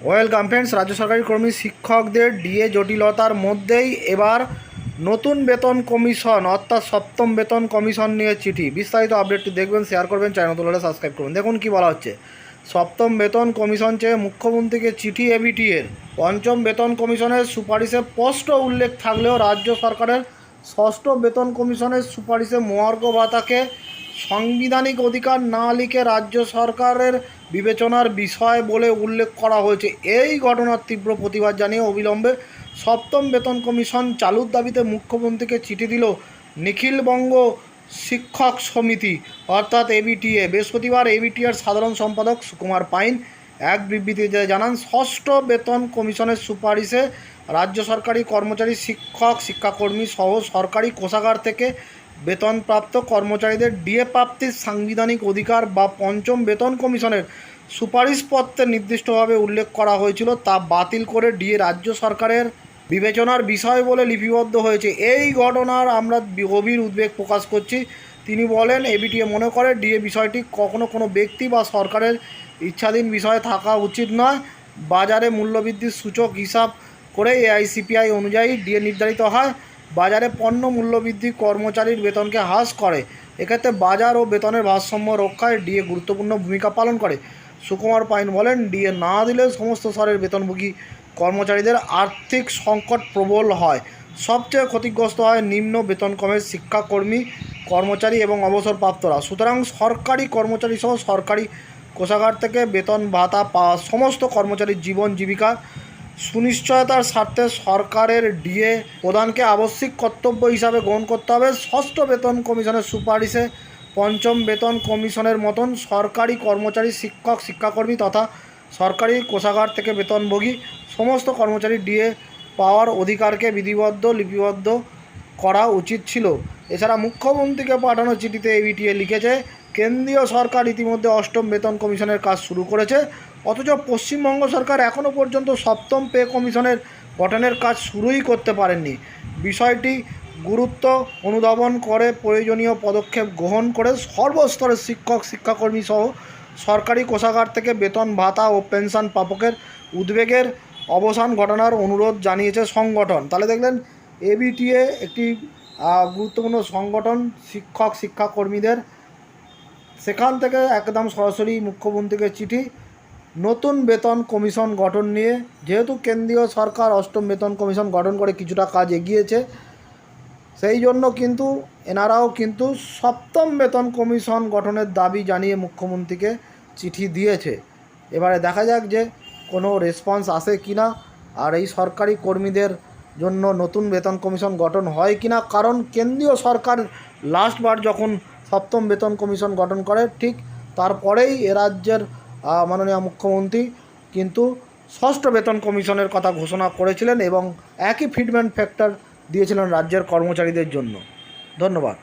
Welcome friends রাজ্য সরকারি কর্মী শিক্ষকদের ডিএ জটিলতার মধ্যেই এবার নতুন বেতন কমিশন, অর্থাৎ সপ্তম বেতন কমিশন নিয়ে চিঠি। বিস্তারিত আপডেটটি দেখবেন শেয়ার করবেন চ্যানেল তুলে সাবস্ক্রাইব করুন। দেখুন কি বলা হচ্ছে। সপ্তম বেতন কমিশন চেয়ে মুখ্যমন্ত্রীকে চিঠি এবিটি এর। পঞ্চম বেতন কমিশনের সুপারিশে স্পষ্ট উল্লেখ থাকলেও রাজ্য সরকারের ষষ্ঠ বেতন কমিশনের সুপারিশে মহার্ঘ ভাতাকে সাংবিধানিক অধিকার না লিখে রাজ্য সরকারের বিবেচনার বিষয় বলে উল্লেখ করা হয়েছে। এই ঘটনার তীব্র প্রতিবাদ জানিয়ে অবিলম্বে সপ্তম বেতন কমিশন চালুর দাবিতে মুখ্যমন্ত্রীকে চিঠি দিল নিখিলবঙ্গ শিক্ষক সমিতি, অর্থাৎ এবিটিএ। বৃহস্পতিবার এবিটিআর সাধারণ সম্পাদক সুকুমার পাইন এক বিবৃতিতে জানান, ষষ্ঠ বেতন কমিশনের সুপারিশে রাজ্য সরকারি কর্মচারী, শিক্ষক, শিক্ষাকর্মী সহ সরকারি কোষাগার থেকে বেতনপ্রাপ্ত কর্মচারীদের ডিএ প্রাপ্তির সাংবিধানিক অধিকার বা পঞ্চম বেতন কমিশনের সুপারিশপত্রে নির্দিষ্টভাবে উল্লেখ করা হয়েছিল তা বাতিল করে ডিএ রাজ্য সরকারের বিবেচনার বিষয় বলে লিপিবদ্ধ হয়েছে। এই ঘটনার আমরা গভীর উদ্বেগ প্রকাশ করছি। তিনি বলেন, এবিটিএ মনে করে ডিএ বিষয়টি কখনো কোনো ব্যক্তি বা সরকারের ইচ্ছাধীন বিষয়ে থাকা উচিত নয় বাজারে মূল্যবৃদ্ধির সূচক হিসাব করে এআইসিপিআই অনুযায়ী ডিএ নির্ধারিত হয়। বাজারে পণ্য মূল্যবৃদ্ধি কর্মচারীর বেতনকে হ্রাস করে। এক্ষেত্রে বাজার ও বেতনের ভারসাম্য রক্ষায় ডিএ গুরুত্বপূর্ণ ভূমিকা পালন করে। সুকুমার পাইন বলেন, ডিএ না দিলে সমস্ত স্তরের বেতনভোগী কর্মচারীদের আর্থিক সংকট প্রবল হয়। সবচেয়ে ক্ষতিগ্রস্ত হয় নিম্ন বেতনক্রমের শিক্ষাকর্মী, কর্মচারী এবং অবসরপ্রাপ্তরা। সুতরাং সরকারি কর্মচারী সহ সরকারি কোষাগার থেকে বেতন ভাতা পাওয়া সমস্ত কর্মচারীর জীবন জীবিকা সুনিশ্চয়তার স্বার্থে সরকারের ডিএ প্রধানকে আবশ্যিক কর্তব্য হিসাবে গ্রহণ করতে হবে। ষষ্ঠ বেতন কমিশনের সুপারিশে পঞ্চম বেতন কমিশনের মতন সরকারি কর্মচারী, শিক্ষক, শিক্ষাকর্মী তথা সরকারি কোষাগার থেকে বেতনভোগী সমস্ত কর্মচারী ডিএ পাওয়ার অধিকারকে বিধিবদ্ধ, লিপিবদ্ধ করা উচিত ছিল। এছাড়া মুখ্যমন্ত্রীকে পাঠানো চিঠিতে এবিটিএ লিখেছে, কেন্দ্রীয় সরকার ইতিমধ্যে অষ্টম বেতন কমিশনের কাজ শুরু করেছে, অথচ পশ্চিমবঙ্গ সরকার এখনও পর্যন্ত সপ্তম পে কমিশনের গঠনের কাজ শুরুই করতে পারেননি। বিষয়টি গুরুত্ব অনুধাবন করে প্রয়োজনীয় পদক্ষেপ গ্রহণ করে সর্বস্তরের শিক্ষক, শিক্ষাকর্মী সহ সরকারি কোষাগার থেকে বেতন, ভাতা ও পেনশন প্রাপকের উদ্বেগের অবসান ঘটানোর অনুরোধ জানিয়েছে সংগঠন। তাহলে দেখলেন এবিটিএ একটি গুরুত্বপূর্ণ সংগঠন, শিক্ষক, শিক্ষাকর্মীদের। সেখান থেকে একদম সরাসরি মুখ্যমন্ত্রীকে চিঠি। নতুন বেতন কমিশন গঠন নিয়ে, যেহেতু কেন্দ্রীয় সরকার অষ্টম বেতন কমিশন গঠন করে কিছুটা কাজ এগিয়েছে, সেই জন্য কিন্তু এনারাও কিন্তু সপ্তম বেতন কমিশন গঠনের দাবি জানিয়ে মুখ্যমন্ত্রীকে চিঠি দিয়েছে। এবারে দেখা যাক যে কোনো রেসপন্স আসে কি না আর এই সরকারি কর্মীদের জন্য নতুন বেতন কমিশন গঠন হয় কিনা কারণ কেন্দ্রীয় সরকার লাস্টবার যখন সপ্তম বেতন কমিশন গঠন করে, ঠিক তারপরেই এ রাজ্যের মাননীয় মুখ্যমন্ত্রী কিন্তু ষষ্ঠ বেতন কমিশনের কথা ঘোষণা করেছিলেন এবং একই ফিটমেন্ট ফ্যাক্টর দিয়েছিলেন রাজ্যের কর্মচারীদের জন্য। ধন্যবাদ।